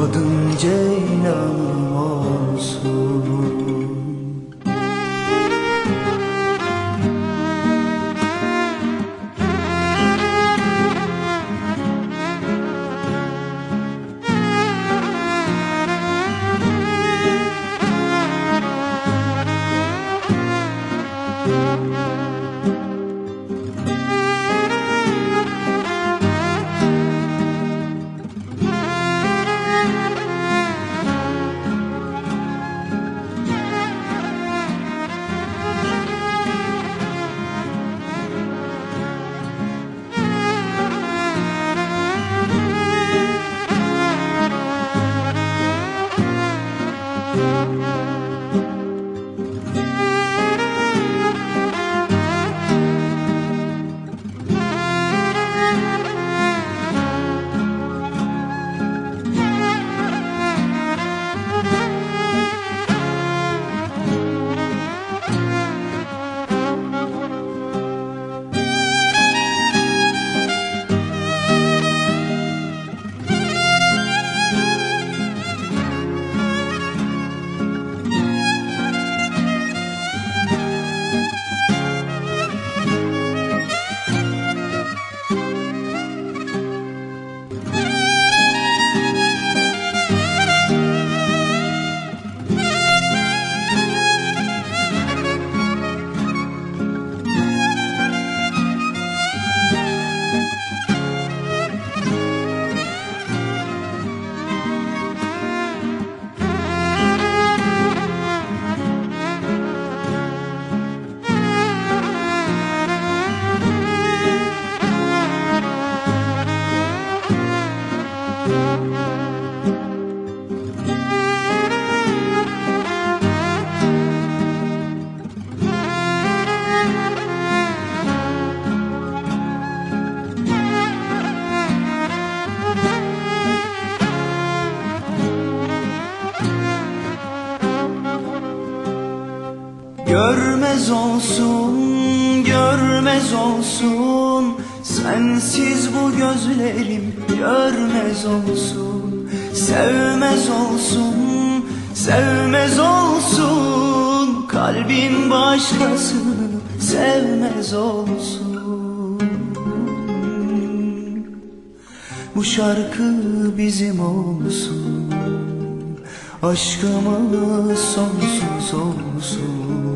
Adım Ceylanım Görmez olsun, görmez olsun. Sensiz bu gözlerim görmez olsun. Sevmez olsun, sevmez olsun. Kalbim başkasını sevmez olsun. Bu şarkı bizim olsun. Aşkımız sonsuz olsun